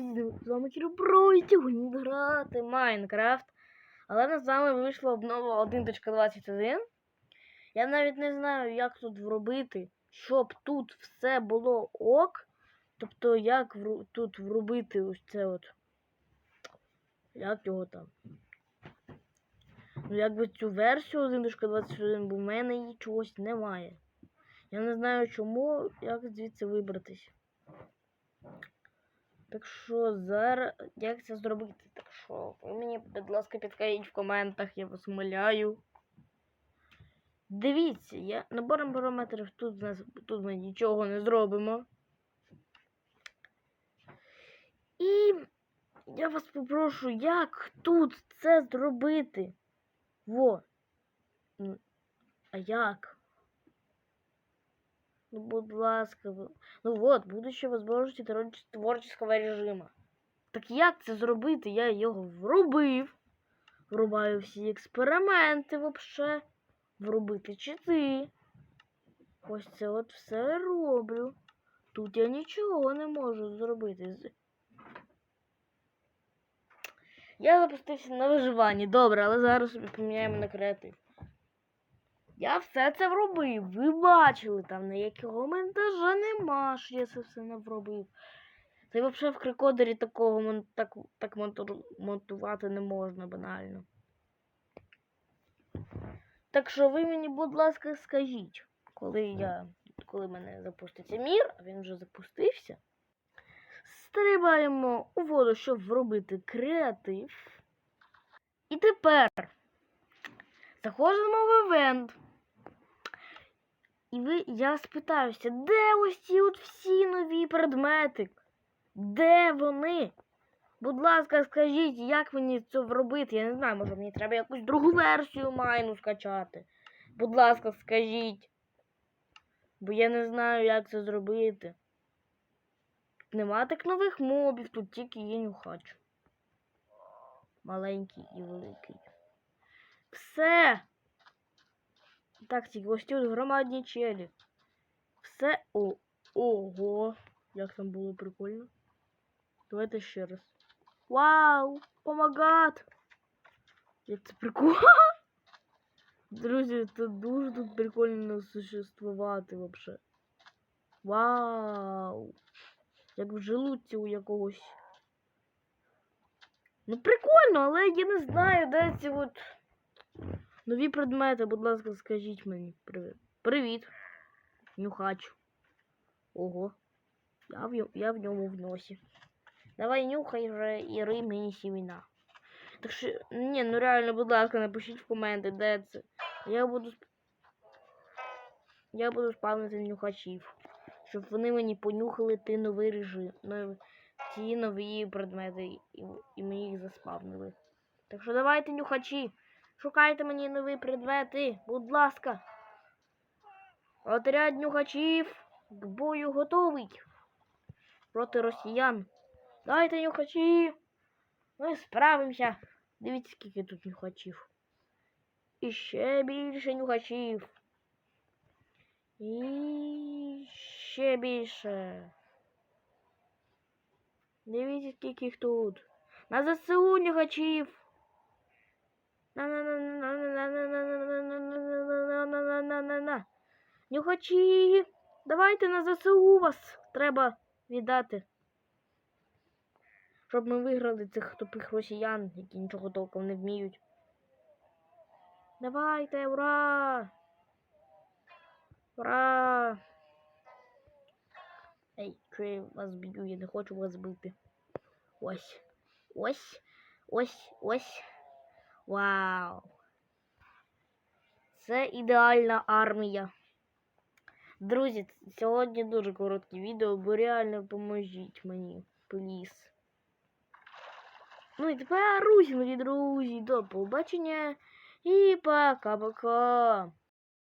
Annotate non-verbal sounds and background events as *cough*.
друзі, з вами Кіробро і сьогодні грати Майнкрафт. Але на вами вийшла обнова 1.21. Я навіть не знаю, як тут вробити, щоб тут все було ок. Тобто, як тут вробити ось це от. Як його там? Ну, якби цю версію 1.21, бо в мене її чогось немає. Я не знаю чому, як звідси вибратись. Так що зараз як це зробити? Так що ви мені, будь ласка, підкажіть в коментах, я вас умоляю. Дивіться, я набором параметрів тут, нас, тут ми нічого не зробимо. І я вас попрошу, як тут це зробити? Во. А як? Ну, будь ласка. Ну вот, будущее возможности творч- творческого режима. Так як це зробити? Я його врубив. Врубаю всі експерименти вообще. Врубити чити. Ось це от все роблю. Тут я нічого не можу зробити. Я запустився на виживанні. Добре, але зараз поміняємо на креатив. Я все це вробив. Ви бачили, там ніякого монтажа нема, що я це все не вробив. Й взагалі в крикодері такого так, так монту- монтувати не можна банально. Так що ви мені, будь ласка, скажіть, коли я. Коли мене запуститься мір, а він вже запустився. Стрибаємо у воду, щоб вробити креатив. І тепер заходимо в івент. І ви, я спитаюся, де ось ці от всі нові предмети? Де вони? Будь ласка, скажіть, як мені це робити? Я не знаю, може мені треба якусь другу версію майну скачати. Будь ласка, скажіть. Бо я не знаю, як це зробити. Тут нема так нових мобів, тут тільки є нюхач. Маленький і великий. Все. Так, ці громадні челі. Все. О, ого. Як там було прикольно. Давайте ще раз. Вау! Помагат! Як це прикольно! *laughs* Друзі, це дуже тут прикольно существувати вообще. Вау! Як в желудці у якогось. Ну прикольно, але я не знаю, де ці от нові предмети, будь ласка, скажіть мені. Привіт. Нюхач. Ого. Я в, я в ньому в носі. Давай нюхай вже і рий мені сіміна. Так що, ні, ну реально, будь ласка, напишіть в коменти, де це. Я буду Я буду спавнити нюхачів. Щоб вони мені понюхали ти новий режим. Ну, ті нові предмети і, і мені їх заспавнили. Так що давайте, нюхачі, шукайте мені нові предмети, будь ласка. Отряд нюхачів к бою готовий. Проти росіян. Дайте нюхачі. Ми справимося. Дивіться, скільки тут нюхачів. І ще більше нюхачів. І ще більше. Дивіться, скільки їх тут. На ЗСУ нюхачів. На-на-на-на-на-на-на-на-на-на-на-на-на-на-на-на-на. Нюхачі. Давайте на ЗСУ вас треба віддати. Щоб ми виграли цих тупих росіян, які нічого толком не вміють. Давайте, ура! Ура! Ей, що я вас б'ю, я не хочу вас бити. Ось. Ось. Ось. Ось. Вау. Це ідеальна армія. Друзі, сьогодні дуже коротке відео, бо реально поможіть мені, пліз. Ну і тепер, друзі, мої друзі, до побачення і пока-пока.